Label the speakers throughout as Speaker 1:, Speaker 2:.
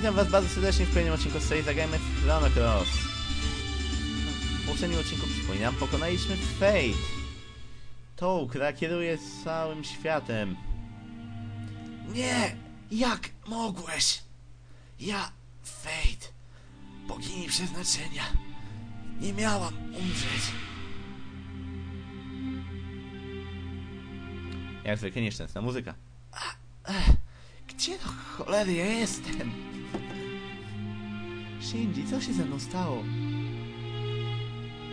Speaker 1: Witam was bardzo serdecznie w kolejnym odcinku z serii Zagrajmy w Chrono Cross. W poprzednim odcinku przypominam, pokonaliśmy Fate. Tą, która kieruje całym światem.
Speaker 2: Nie! Jak mogłeś? Ja, Fate, bogini przeznaczenia, nie miałam umrzeć.
Speaker 1: Jak zwykle nieszczęsna muzyka.
Speaker 2: Gdzie do cholery ja jestem?
Speaker 1: Shinji, co się ze mną stało?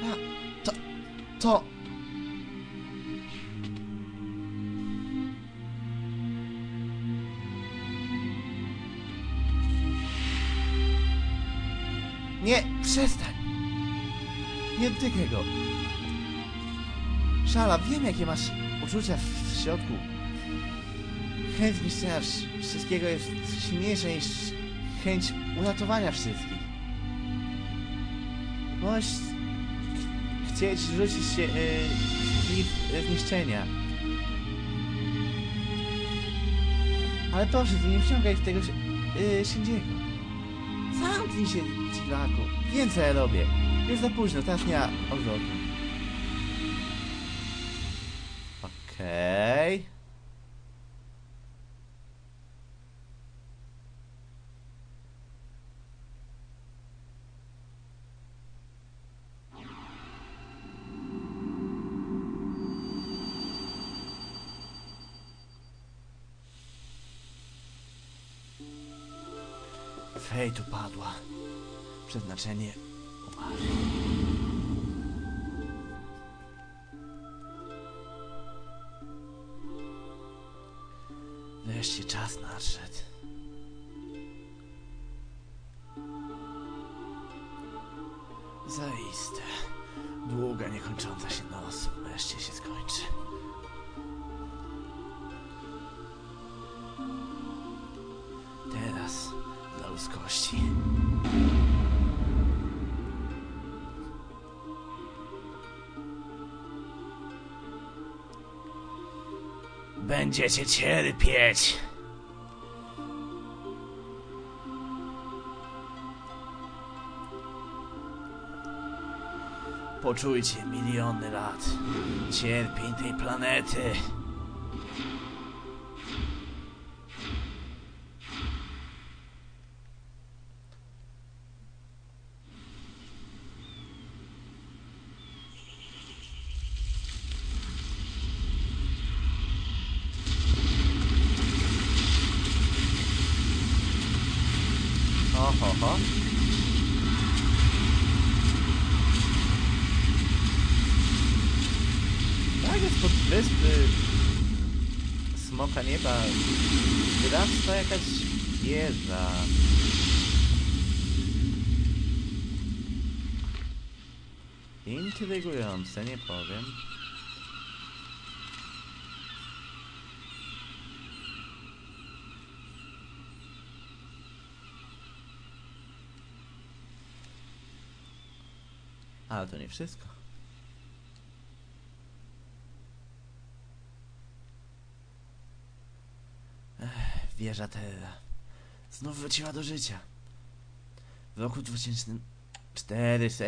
Speaker 2: A, to, to...
Speaker 1: Nie!
Speaker 2: Przestań!
Speaker 1: Nie dotykaj go! Szala, wiem jakie masz uczucia w, w środku. Chęć zniszczenia wsz- wszystkiego jest silniejsza niż chęć uratowania wszystkich. Możesz ch- chcieć rzucić się yy, w zniszczenia. Ale proszę, ty nie wciągaj w tego yy, Shinjiego. Zamknij się, dziwaku. Wiem co ja robię. Już za późno, teraz nie odwrotu. Okej.
Speaker 2: Fate upadła. Przeznaczenie. Wreszcie czas nadszedł. Zaiste. Długa, niekończąca się noc wreszcie się skończy. Będziecie cierpieć. Poczujcie miliony lat cierpień tej planety.
Speaker 1: Ho, ho. Tak jest pod wyspy Smoka Nieba wyrasta jakaś wieża. Intrygujące, nie powiem. Ale to nie wszystko.
Speaker 2: Wieża Terra znów wróciła do życia. W roku 2400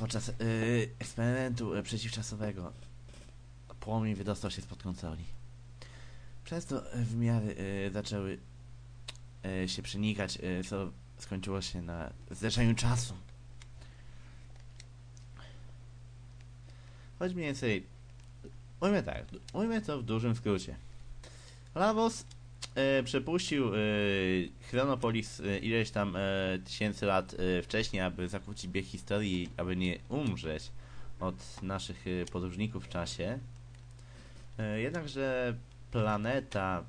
Speaker 2: podczas y, eksperymentu y, przeciwczasowego płomień wydostał się spod kontroli. Przez to wymiary y, zaczęły y, się przenikać, y, co skończyło się na zderzeniu czasu.
Speaker 1: Choć mniej więcej. Ujmę tak, ujmę to w dużym skrócie. Lavos e, przepuścił e, Chronopolis e, ileś tam e, tysięcy lat e, wcześniej, aby zakłócić bieg historii, aby nie umrzeć od naszych e, podróżników w czasie. E, jednakże planeta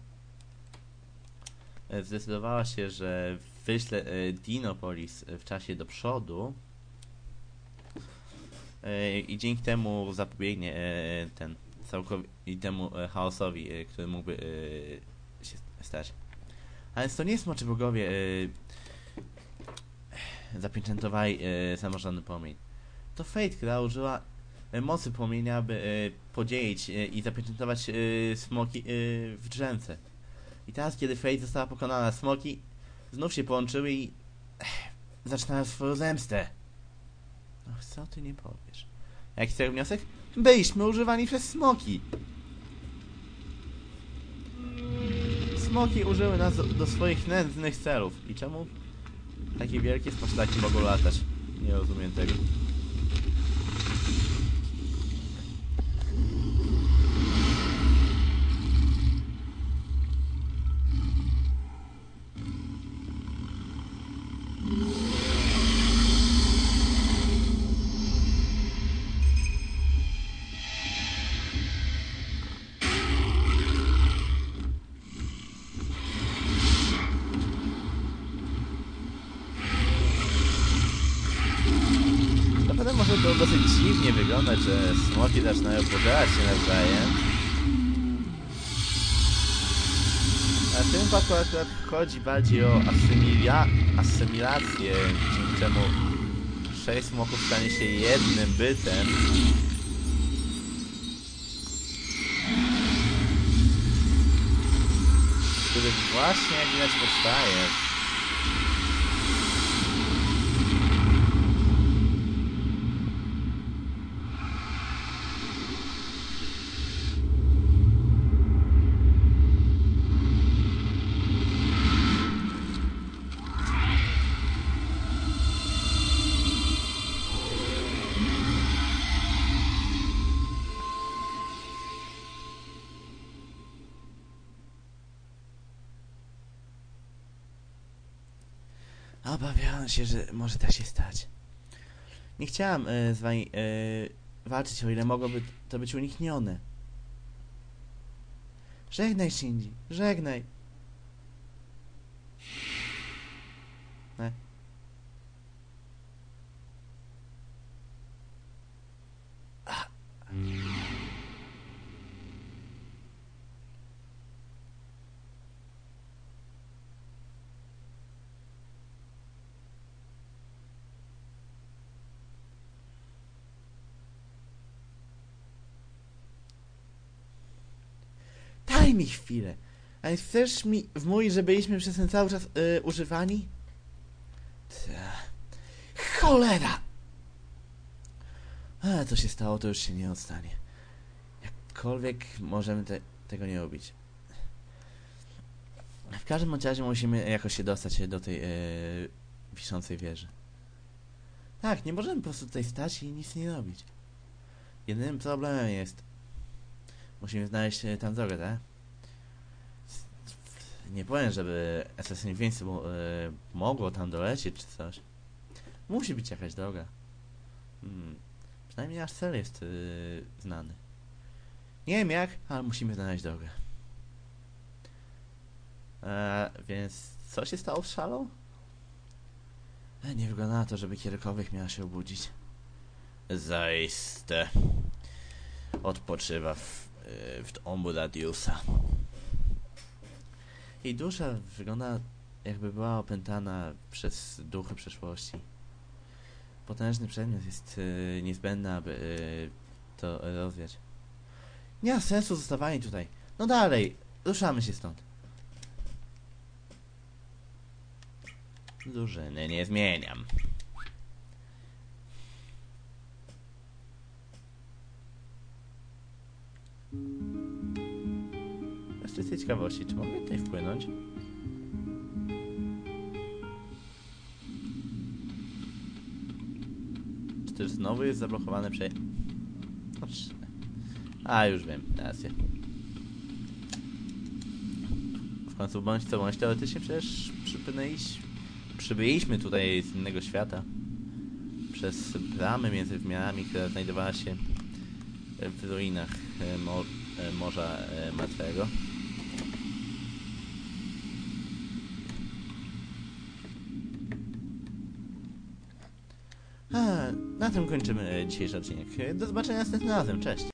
Speaker 1: e, zdecydowała się, że wyśle e, Dinopolis w czasie do przodu e, i dzięki temu zapobiegnie e, ten całkowitemu e, chaosowi, e, który mógłby e, się stać. Ale to nie smoczy bogowie e, zapieczętowali e, samorządny płomień. To Fate, która użyła e, mocy płomienia, by e, podzielić e, i zapieczętować e, smoki e, w drzemce. I teraz, kiedy Fate została pokonana, smoki znów się połączyły i zaczynają swoją zemstę. Ach, co ty nie powiesz? Jaki jest tego wniosek? Byliśmy używani przez smoki. Smoki użyły nas do, do swoich nędznych celów. I czemu takie wielkie spocztaki mogą latać? Nie rozumiem tego. To dosyć dziwnie wyglądać, że smoki zaczynają pożerać się nawzajem. A w tym wypadku akurat chodzi bardziej o asymilia asymilację, dzięki czemu sześć smoków stanie się jednym bytem. Który właśnie jak widać powstaje. Obawiałem się, że może tak się stać. Nie chciałam e, z wami e, walczyć, o ile mogłoby to być uniknione. Żegnaj, Shinji, żegnaj. E. Ah. Daj mi chwilę. A chcesz mi wmówić, że byliśmy przez ten cały czas y, używani? Ta. Cholera! A co się stało, to już się nie odstanie. Jakkolwiek możemy te, tego nie robić. W każdym razie musimy jakoś się dostać do tej y, wiszącej wieży. Tak, nie możemy po prostu tutaj stać i nic nie robić. Jedynym problemem jest Musimy znaleźć e, tam drogę, tak? Nie powiem, żeby Assassin's Invincible e, mogło tam dolecieć czy coś. Musi być jakaś droga. Hmm. Przynajmniej nasz cel jest e, znany. Nie wiem jak, ale musimy znaleźć drogę. E, więc co się stało z szalą? E, nie wygląda na to, żeby kierunkowych miała się obudzić. Zaiste. Odpoczywa w, e, w domu. Jej dusza wygląda jakby była opętana przez duchy przeszłości. Potężny przedmiot jest e, niezbędny, aby e, to rozwiać. Nie ma sensu zostawanie tutaj. No dalej, ruszamy się stąd. Drużyny nie zmieniam. Czystej ciekawości, czy mogę tutaj wpłynąć? Czy też znowu jest zablokowane prze... A, już wiem, rację. W końcu bądź co bądź, teoretycznie przecież przypłynęliśmy... Przybyliśmy tutaj z innego świata. Przez bramy między wymiarami, która znajdowała się w ruinach e, mo e, Morza e, Martwego. A, na tym kończymy dzisiejszy odcinek. Do zobaczenia następnym razem. Cześć!